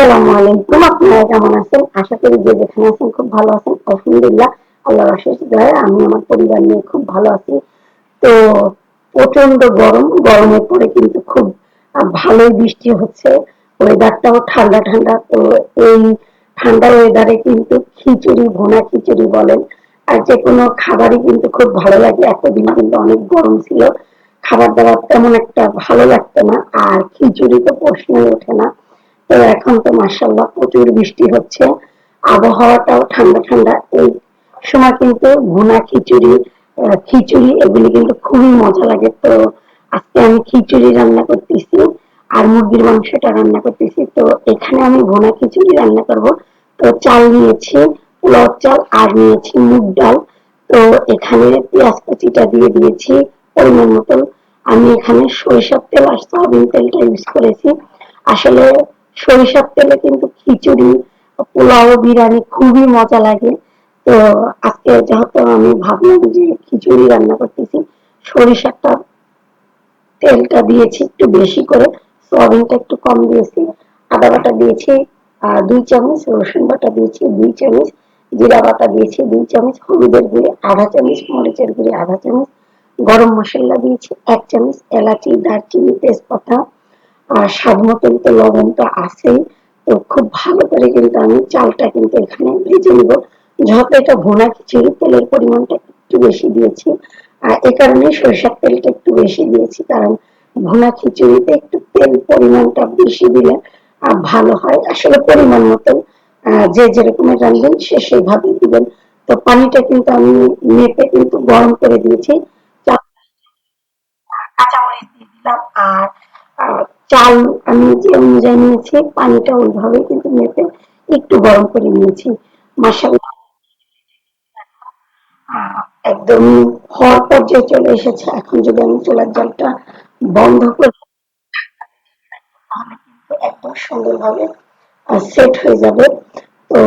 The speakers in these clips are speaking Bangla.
আসসালামু আলাইকুম। আপনারা কেমন আছেন? আশা করি যে যেখানে আছেন খুব ভালো আছেন। আলহামদুলিল্লাহ, আল্লাহর অশেষ দয়ায় আমি আমার পরিবার নিয়ে খুব ভালো আছি। তো প্রচণ্ড গরম। গরমের পরে কিন্তু খুব বৃষ্টি হচ্ছে। ওয়েদারটাও ঠান্ডা ঠান্ডা। তো এই ঠান্ডা ওয়েদারে কিন্তু খিচুড়ি, ভুনা খিচুড়ি বলেন, আর যে কোনো খাবারই কিন্তু খুব ভালো লাগে। এতদিন কিন্তু অনেক গরম ছিল। খাবার দাবার তেমন একটা ভালো লাগতো না। আর খিচুড়ি তো প্রশ্নই ওঠে না। তো এখন তো মাসাল্লাহ প্রচুর বৃষ্টি হচ্ছে। আবহাওয়াটাও ঠান্ডা ঠান্ডা। এই সময় কিন্তু ভুনা খিচুড়ি খিচুড়ি এগুলি কিন্তু খুবই মজা লাগে। তো আজকে আমি খিচুড়ি রান্না করতেছি আর মুরগির মাংসটা রান্না করতেছি। তো এখানে আমি ভুনা খিচুড়ি রান্না করব। তো চাল নিয়েছি, পোলাও চাল আর নিয়েছি মুগ ডাল। তো এখানে পেঁয়াজ কুচিটা দিয়ে দিয়েছি পরিমাণ মতন। আমি এখানে সরিষার তেল আর সয়াবিন তেলটা ইউজ করেছি। আসলে সরিষার তেলে কিন্তু খিচুড়ি পোলাও বিরিয়ানি খুবই মজা লাগে। তো আজকে যেহেতু আমি ভাবলাম যে খিচুড়ি রান্না করতেছি, সরিষাটা তেলটা দিয়েছি একটু বেশি করে, সয়াবিনটা একটু কম দিয়েছি, আদা বাটা দিয়েছি দুই চামচ, রসুন বাটা দিয়েছি, দুই চামচ, জিরা বাটা দিয়েছি, দুই চামচ, হলুদের গুঁড়ি, আধা চামচ, মরিচের গুঁড়ি, আধা চামচ, গরম মশলা দিয়েছি, এক চামচ, এলাচি, দারচিনি, তেজপাতা আর স্বাদ মতন তো লবণ তো আছেই। তো খুব ভালো করে কিন্তু আমি চালটা কিন্তু এখানে ভেজে নিব। যেহেতু এটা ভুনা খিচুড়ি, তেলের পরিমাণটা একটু বেশি দিয়েছি। আর এ কারণে সরিষার তেলটা একটু বেশি দিয়েছি, কারণ ভুনা খিচুড়িতে একটু তেল পরিমাণটা বেশি দিলে ভালো হয়। আসলে পরিমাণ মতো যে যেরকমের রান্নবেন সে সেইভাবে দিবেন। তো পানিটা কিন্তু আমি মেপে কিন্তু গরম করে দিয়েছি। কাঁচামরিচ দিয়ে দিলাম, আর চাল আমি যে অনুযায়ী নিয়েছি, পানিটা ওইভাবে কিন্তু মেপে একটু গরম করে নিয়েছি। মাসাল্লাহ একদম হওয়ার পর্যায়ে চলে এসেছে, এখন যদি আমি চুলার জলটা বন্ধ করি কিন্তু একদম সুন্দরভাবে সেট হয়ে যাবে। তো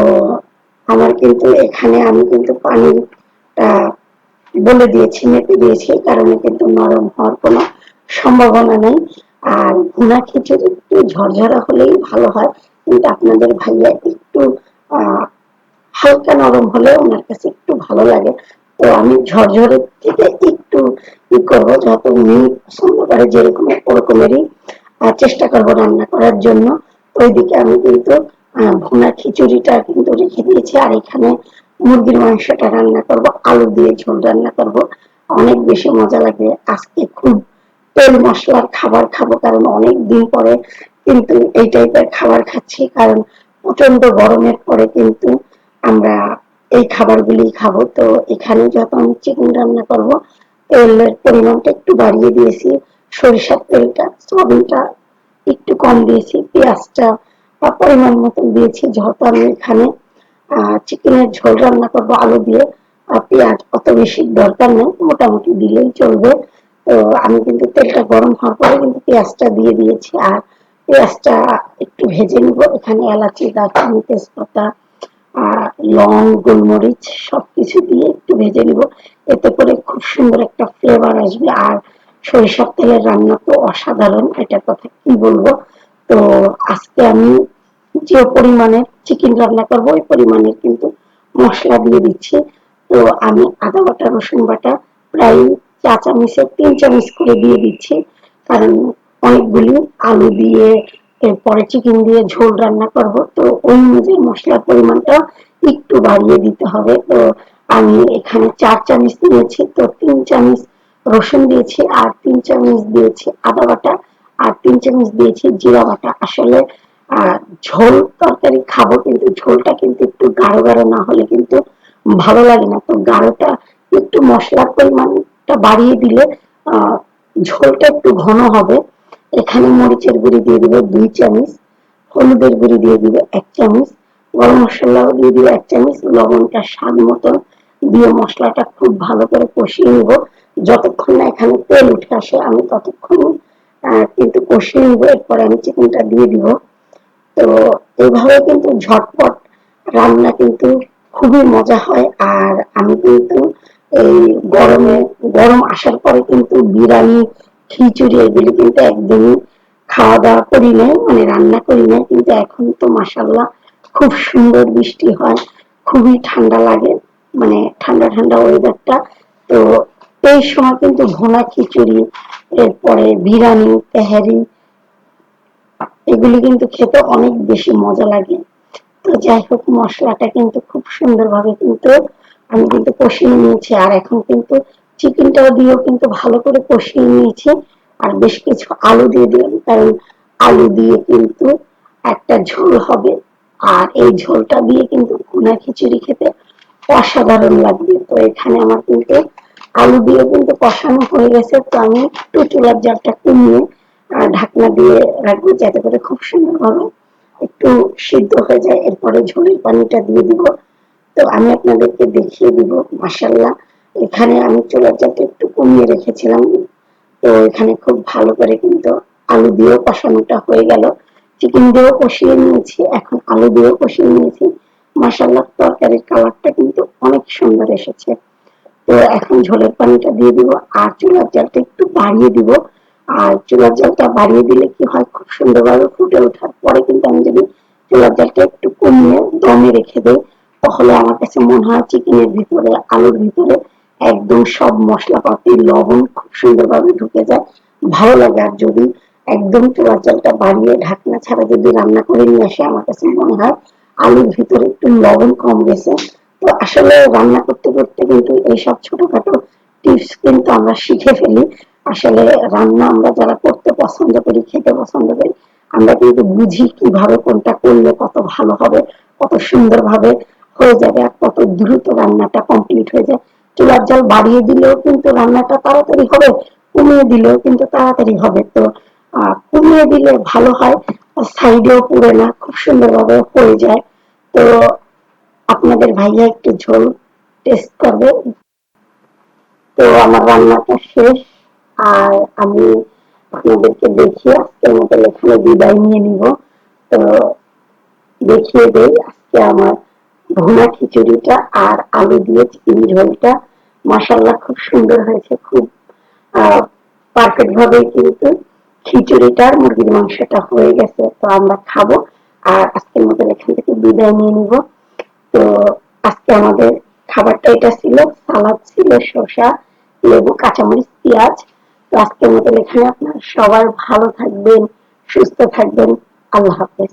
আমার কিন্তু এখানে আমি কিন্তু পানিটা বলে দিয়েছি, মেপে দিয়েছি কারণে কিন্তু নরম হওয়ার কোনো সম্ভাবনা নেই। আর ভুনা খিচুড়ি একটু ঝরঝরা হলেই ভালো হয়, কিন্তু আপনাদের ভাইয়া একটু হালকা নরম হলে ওনার কাছে একটু ভালো লাগে। তো আমি ঝরঝরে থেকে একটু ই করব, যত উনি পছন্দ করে যেরকম ওরকমেরই চেষ্টা করব রান্না করার জন্য। ওইদিকে আমি কিন্তু ভুনা খিচুড়িটা কিন্তু রেখে দিয়েছি, আর এখানে মুরগির মাংসটা রান্না করব, আলু দিয়ে ঝোল রান্না করব। অনেক বেশি মজা লাগে আজকে খুব তেল মশলার খাবার খাব, কারণ অনেক দিন পরে কিন্তু এই টাইপের খাবার খাচ্ছি, কারণ প্রচণ্ড গরমের পরে কিন্তু আমরা এই খাবারগুলি খাব। তো এখানে যত আমি চিকেন রান্না করব, তেলের পরিমাণটা একটু বাড়িয়ে দিয়েছি। সরিষার তেলটা, সয়াবিনটা একটু কম দিয়েছি, পেঁয়াজটা বা পরিমাণ মতন দিয়েছি। যেহেতু আমি এখানে চিকেনের ঝোল রান্না করব আলু দিয়ে পেঁয়াজ অত বেশি দরকার নেই, মোটামুটি দিলেই চলবে। তো আমি কিন্তু তেলটা গরম হওয়ার পরে কিন্তু পেঁয়াজটা দিয়ে দিয়েছি। আর পেঁয়াজটা একটু ভেজে নিব। এখানে এলাচি, দারচিনি, তেজপাতা লং, গোলমরিচ সবকিছু দিয়ে একটু ভেজে নিব। এতে করে খুব সুন্দর একটা ফ্লেভার আসবে। আর সরিষার তেলের রান্না তো অসাধারণ। এটার কথা কি বলব? তো আজকে আমি যে পরিমাণে চিকেন রান্না করব, ওই পরিমাণের কিন্তু মশলা দিয়ে দিচ্ছি। তো আমি আদা বাটা, রসুন বাটা প্রায় চা চামচের তিন চামচ করে দিয়ে দিচ্ছি। কারণ অনেকগুলি আলু দিয়ে, এরপরে চিকেন দিয়ে ঝোল রান্না করব। তো ওই অনুযায়ী মশলার পরিমাণটা একটু বাড়িয়ে দিতে হবে। তো আমি এখানে চার চামচ দিয়েছি। তো তিন চামচ রসুন দিয়েছি আর তিন চামচ দিয়েছি আদা বাটা আর তিন চামচ দিয়েছি জিরা বাটা। আসলে ঝোল তরকারি খাব কিন্তু ঝোলটা কিন্তু একটু গাঢ় গাঢ় না হলে কিন্তু ভালো লাগে না। তো গাঢ়টা একটু মশলার পরিমাণটা বাড়িয়ে দিলে ঝোলটা একটু ঘন হবে। এখানে মরিচের গুঁড়ি দিয়ে দিবে দুই চামচ, হলুদের গুঁড়ি দিয়ে দিবে এক চামচ, গরম মশলাও দিয়ে দিবে এক চামচ, লবণটা স্বাদ মতন দিয়ে মশলাটা খুব ভালো করে কষিয়ে নিব। যতক্ষণ না এখানে তেল উঠে আসে, আমি ততক্ষণ কিন্তু কষিয়ে নিব, এরপরে আমি চিকেনটা দিয়ে দিব। তো এইভাবে কিন্তু ঝটপট রান্না কিন্তু খুবই মজা হয়, আর আমি কিন্তু এই গরমে, গরম আসার পরে কিন্তু বিরিয়ানি, খিচুড়ি, এগুলি কিন্তু একদমই খাওয়া দাওয়া করি নাই মানে রান্না করি নাই, কিন্তু এখন তো মাসাল্লাহ খুব সুন্দর বৃষ্টি হয়, খুবই ঠান্ডা লাগে মানে ঠান্ডা ঠান্ডা ওয়েদারটা তো এই সময় কিন্তু ভোনা খিচুড়ি, এরপরে বিরিয়ানি, তেহারি, এগুলি কিন্তু খেতে অনেক বেশি মজা লাগে। তো যাই হোক, মশলাটা কিন্তু খুব সুন্দরভাবে কিন্তু আমি কিন্তু কষিয়ে নিয়েছি, আর এখন কিন্তু চিকেনটাও দিয়েও কিন্তু ভালো করে কষিয়ে নিয়েছি, আর বেশ কিছু আলু দিয়ে দিলাম, কারণ আলু দিয়ে কিন্তু একটা ঝোল হবে, আর এই ঝোলটা দিয়ে কিন্তু ভুনা খিচুড়ি খেতে অসাধারণ লাগবে। তো এখানে আমার কিন্তু আলু দিয়ে কিন্তু কষানো হয়ে গেছে, তো আমি একটু চুলার জালটা কমিয়ে ঢাকনা দিয়ে রাখব, যাতে করে খুব সুন্দর সুন্দরভাবে একটু সিদ্ধ হয়ে যায়। এরপরে ঝোলের পানিটা দিয়ে দিব তো আমি আপনাদেরকে দেখিয়ে দিব মাসাল্লাহ এখানে আমি জালটা একটু কমিয়ে রেখেছিলাম। তো এখানে খুব ভালো করে কিন্তু আলু দিয়েও কষানোটা হয়ে গেল। চিকেন দিয়েও কষিয়ে নিয়েছি, এখন আলু দিয়েও কষিয়ে নিয়েছি। মাসাল্লাহ তরকারির কালারটা কিন্তু অনেক সুন্দর এসেছে। তো এখন ঝোলের পানিটা দিয়ে দিব, আর চুলার জালটা একটু বাড়িয়ে দিব। আর চুলার জালটা বাড়িয়ে দিলে কি হয়, খুব সুন্দরভাবে ফুটে ওঠার পরে কিন্তু আমি যদি চুলার জালটা একটু কমিয়ে দমে রেখে দেই তাহলে আমার কাছে মনে হয় চিকেনের ভিতরে, আলুর ভিতরে একদম সব মশলাপাতি, লবণ খুব সুন্দরভাবে ঢুকে যায়। ভালো লাগে আর যদি একদম চুলার জালটা বাড়িয়ে ঢাকনা ছাড়া যদি রান্না করে নিয়ে আসে, আমার কাছে মনে হয় আলুর ভিতরে একটু লবণ কম গেছে। তো আসলে রান্না করতে করতে কিন্তু এইসব ছোটখাটো টিপস কিন্তু আমরা শিখে ফেলি। আসলে রান্না আমরা যারা করতে পছন্দ করি, খেতে পছন্দ করি, আমরা কিন্তু বুঝি কীভাবে কোনটা করলে কত ভালো হবে, কত সুন্দরভাবে হয়ে যাবে আর কত দ্রুত রান্নাটা কমপ্লিট হয়ে যায়। চুলার জল বাড়িয়ে দিলেও কিন্তু রান্নাটা তাড়াতাড়ি হবে, কমিয়ে দিলেও কিন্তু তাড়াতাড়ি হবে। তো কমিয়ে দিলে ভালো হয় সাইডেও পুড়ে না, খুব সুন্দরভাবে হয়ে যায়। তো, আপনাদের ভাইয়া একটু ঝোল টেস্ট করবে। তো, আমার রান্নাটা শেষ, আর আমি আপনাদেরকে দেখিয়ে আজকের মতো এখানে বিদায় নিয়ে নিব। তো, দেখিয়ে দেই, আজকে আমার ভুনা খিচুড়িটা আর আলু দিয়ে চিকেন ঝোলটা। মাসাল্লাহ খুব সুন্দর হয়েছে, খুব পারফেক্ট ভাবে কিন্তু খিচুড়িটা আর মুরগির মাংসটা হয়ে গেছে। তো আমরা খাব আর আজকের মতো এখান থেকে বিদায় নিয়ে নিব। তো আজকে আমাদের খাবারটা এটা ছিল, সালাদ ছিল, শসা, লেবু, কাঁচামরিচ, পেঁয়াজ। তো আজকের মতন এখানে আপনার সবাই ভালো থাকবেন, সুস্থ থাকবেন। আল্লাহ হাফেজ।